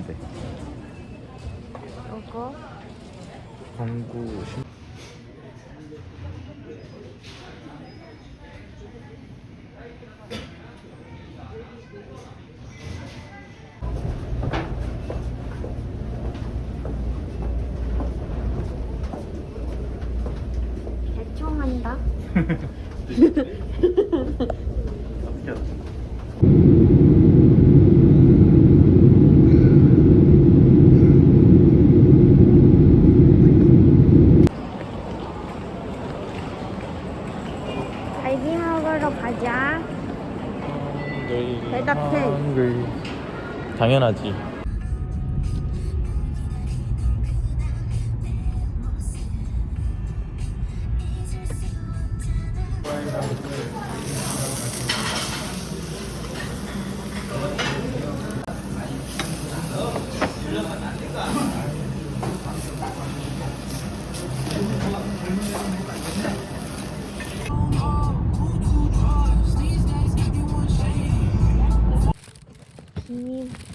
만난대. 요거 경구 신. 대충한다. 갈비 먹으러 가자. 대답해. 당연하지.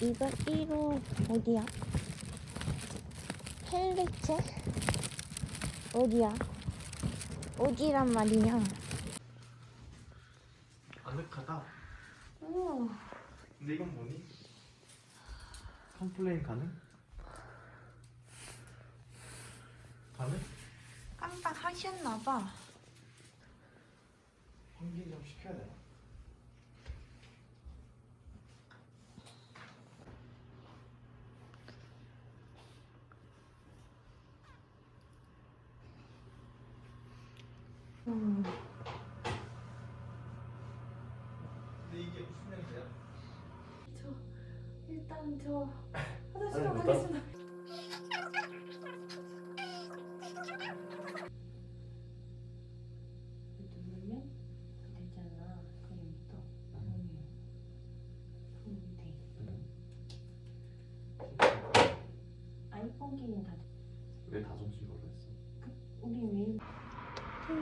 이 이거 1호 어디야? 헬리체? 어디야? 어디란 말이냐? 아늑하다. 우와. 근데 이건 뭐니? 컴플레인 가능? 가능? 깜빡 하셨나봐. 환기 좀 시켜야 되 음. 근데 이게 무슨 냄새야? 일단 저 화장실로 가겠습니다. 누르면 되잖아. 그림부터 아니요. 돼. 아이폰 기능 다왜 다정식으로 했어? 우리 매일 추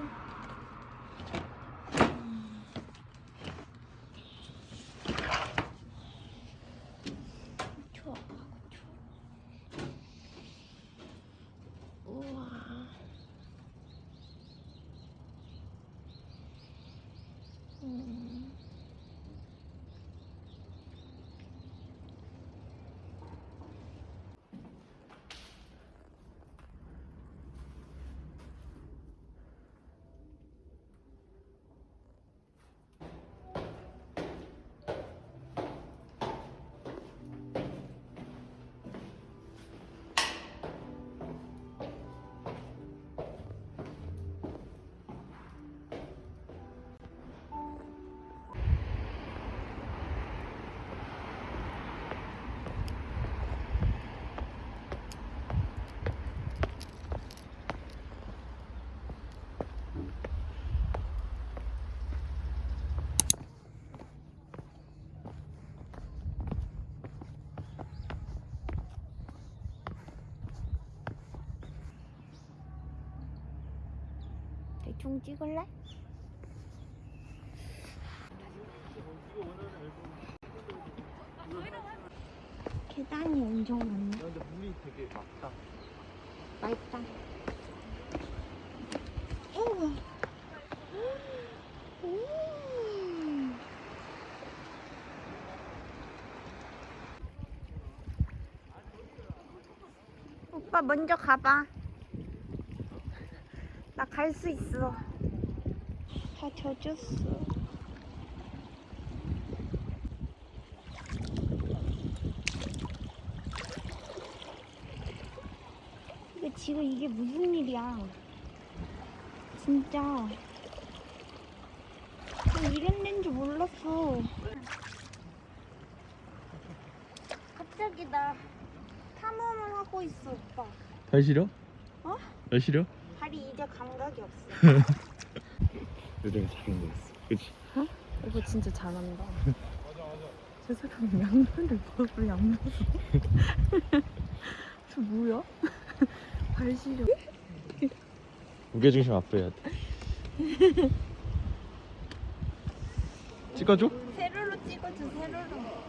대충 찍을래? 계단이 엄청 많네. 근데 물이 되게 맑다. 맛있다. 우와. 음. 오빠 먼저 가봐. 나갈수 있어. 다 젖었어. 근데 지금 이게 무슨 일이야? 진짜. 이런 데인 줄 몰랐어. 갑자기 나 탐험을 하고 있어, 오빠. 발 시려? 어? 발 시려? 발이 이제 감각이 없어. 요즘 작은 거였어. 그치? 오빠 진짜 잘한다. 저 사람 양말을 벗고 양말 저 뭐야? 발 시려. 무게중심 앞으로 해야 돼. 찍어줘? 세로로 찍어줘 세로로.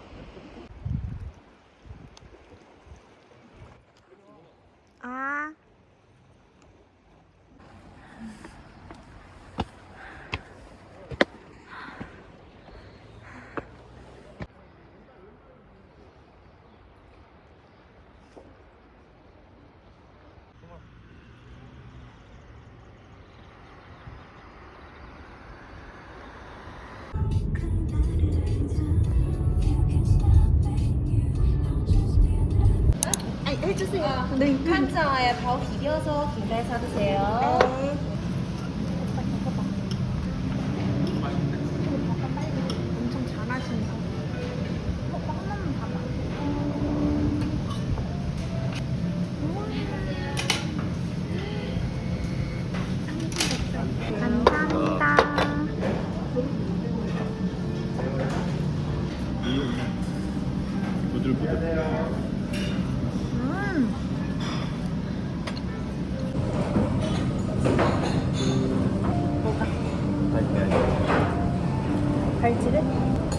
해주세요. 네. 칸자에 바로 비벼서 김가에 사드세요. 갈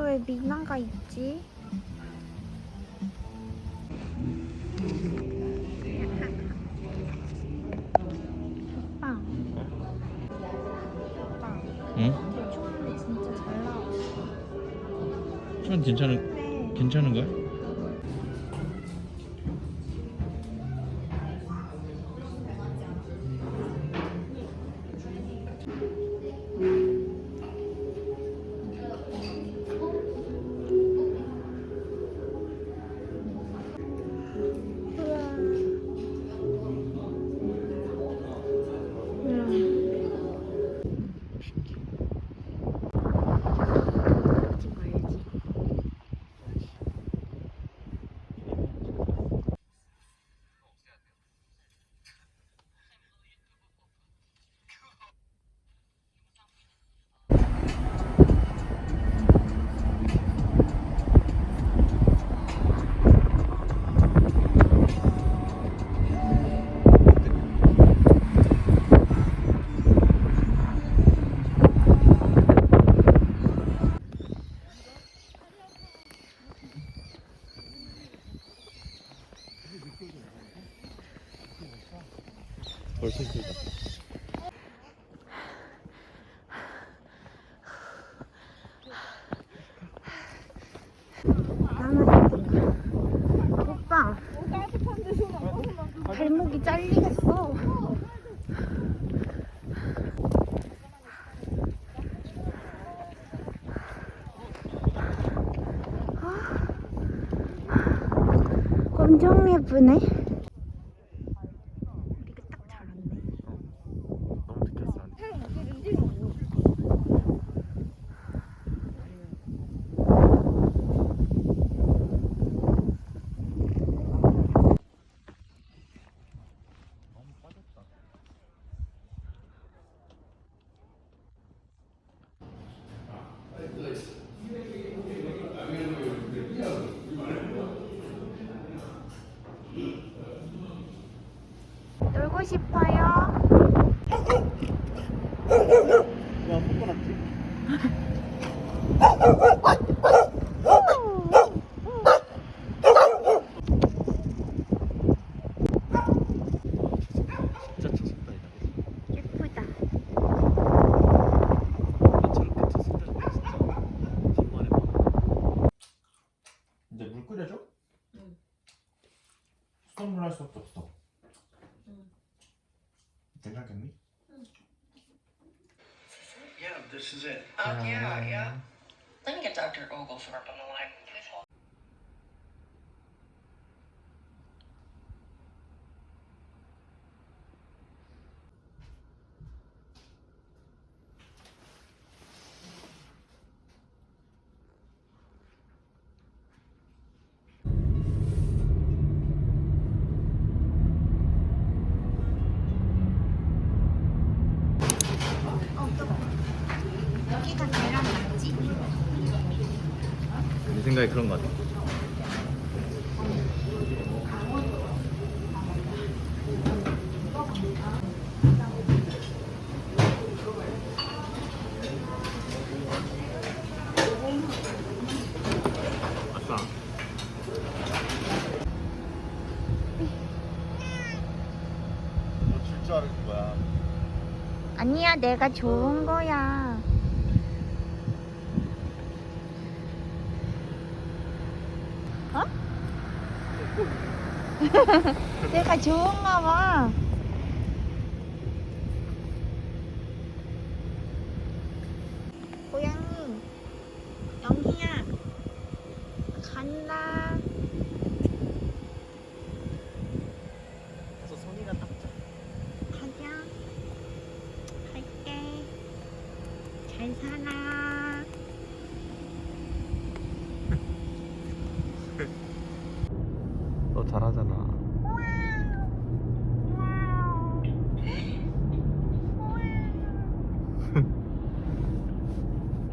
왜 미나가 있지? 엄청 예쁘네 우리가 딱 잘 왔네 너무 느꼈어. 너무 빠졌다. 놀고 싶어요 왜안 뽑아놨지? 진짜 쳤었다 이거. 예쁘다 저렇게 쳤을 때 진짜 간만에 봐. 이제 물 끓여줘? 응. 수돗물 할 수밖에 없어. they're not gonna meet. Yeah, this is it. Um, yeah, yeah. Let me get Dr. Oglethorpe on the line. 생각에 그런 거 같아. 아싸. 너줄줄 아는 거야. 아니야, 내가 좋은 거야. 어? 내가 좋은가 봐. 고양이, 영희야, 간다. 손이가 닦자. 가자. 갈게. 잘 살아. 너 잘하잖아.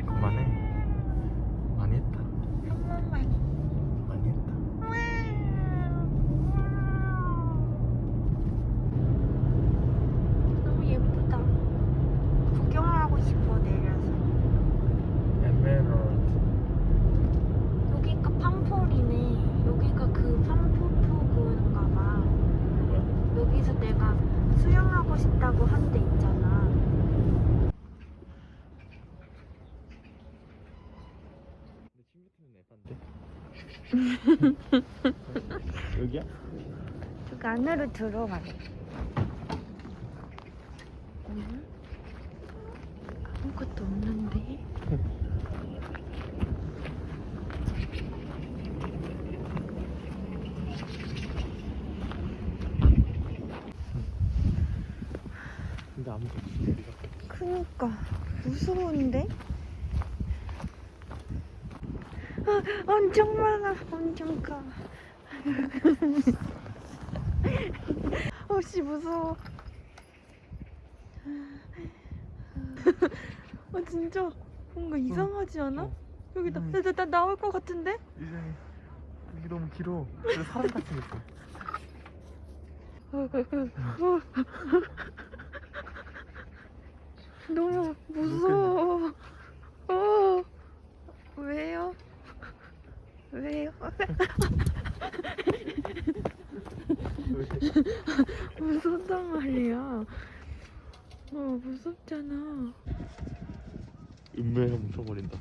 그만해. 많이 했다. 많이 했다. 너무 예쁘다. 구경하고 싶어 내려서. 에메랄드. 여기가 팜폴이네. 여기가 그 팜포포구인가 봐. 뭐야? 여기서 내가 수영하고 싶다고 한 데 있잖아. 근데 침 뱉으면 에반데? 여기야? 여기 안으로 들어가래. 응? 아무것도 없는데? 근데 아무도 없어. 그니까 무서운데? 아, 엄청 많아 엄청 커 어씨 무서워 아 진짜 뭔가 이상하지 않아? 어. 여기다 음. 나, 나, 나 나올 것 같은데? 이제 이게 너무 길어. 그래서 사람 같이 생겼어. 너무 무서워 어 왜요? 왜요? 무섭단 말이야. 어, 무섭잖아. 운명에 뭉쳐버린다.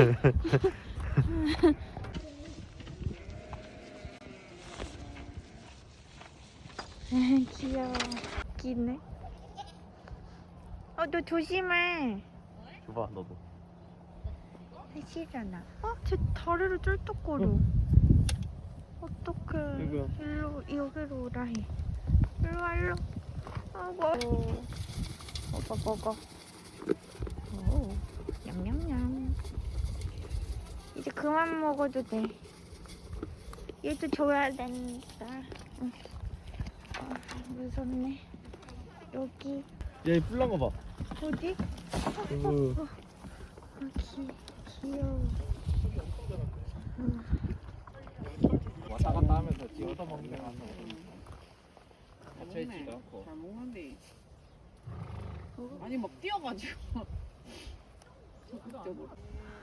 귀여워. 웃기네. 어, 너 조심해. 줘봐 너도. 싫잖아. 어? 쟤 다리를 쩔뚝거려. 어떡해. 누구야? 일로, 여기로 오라 해. 일로 와, 일로. 아, 뭐. 먹어, 먹어. 오, 냠냠냠. 이제 그만 먹어도 돼. 얘도 줘야 된다. 응. 아, 무섭네. 여기, 야이 뿔난 거 봐. 어디? 어. 아, 귀, 귀여워. 왔다 갔다 하면서 찍어서 먹는 거 같네. 먹네. 잘 먹는데. 아니 막 뛰어가지고. 적극적으로.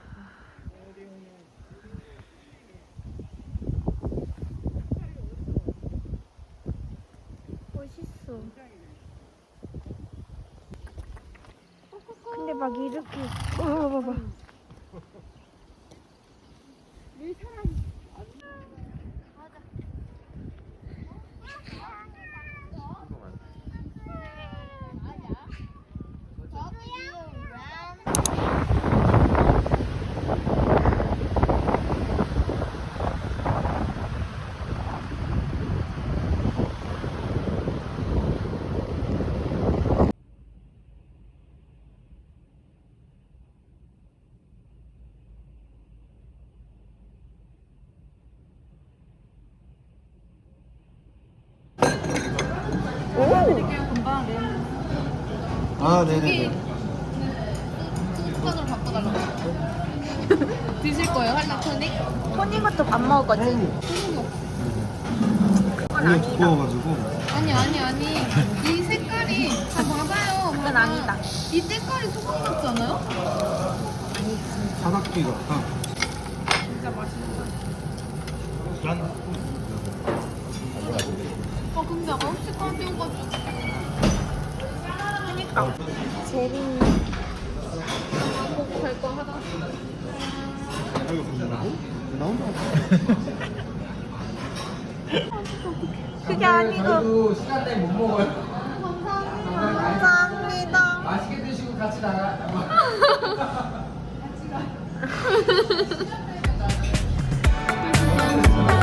멋있어. 근데 막 이렇게, 어, 봐봐. 아 네네네. 습관으로 바꿔달라고. 드실 거예요, 할라 토닉? 토니 것도 안 먹을 거지? 그건 아니다. 두꺼워가지고. 아니, 아니, 아니. 이 색깔이. 다 봐봐요. 그건 봐봐. 아니다. 이 색깔이 소금 같지 않아요? 사각기 같아. 진짜 맛있는 짠. 아, 근데 9시까지 오가지고. 맛있다. 제리 한국 갈거 하다. 이거 그게 아니고. 시간 내에 못 먹어요. 감사합니다. 감사합니다. 맛있게 드시고 같이 나가. 같이 가.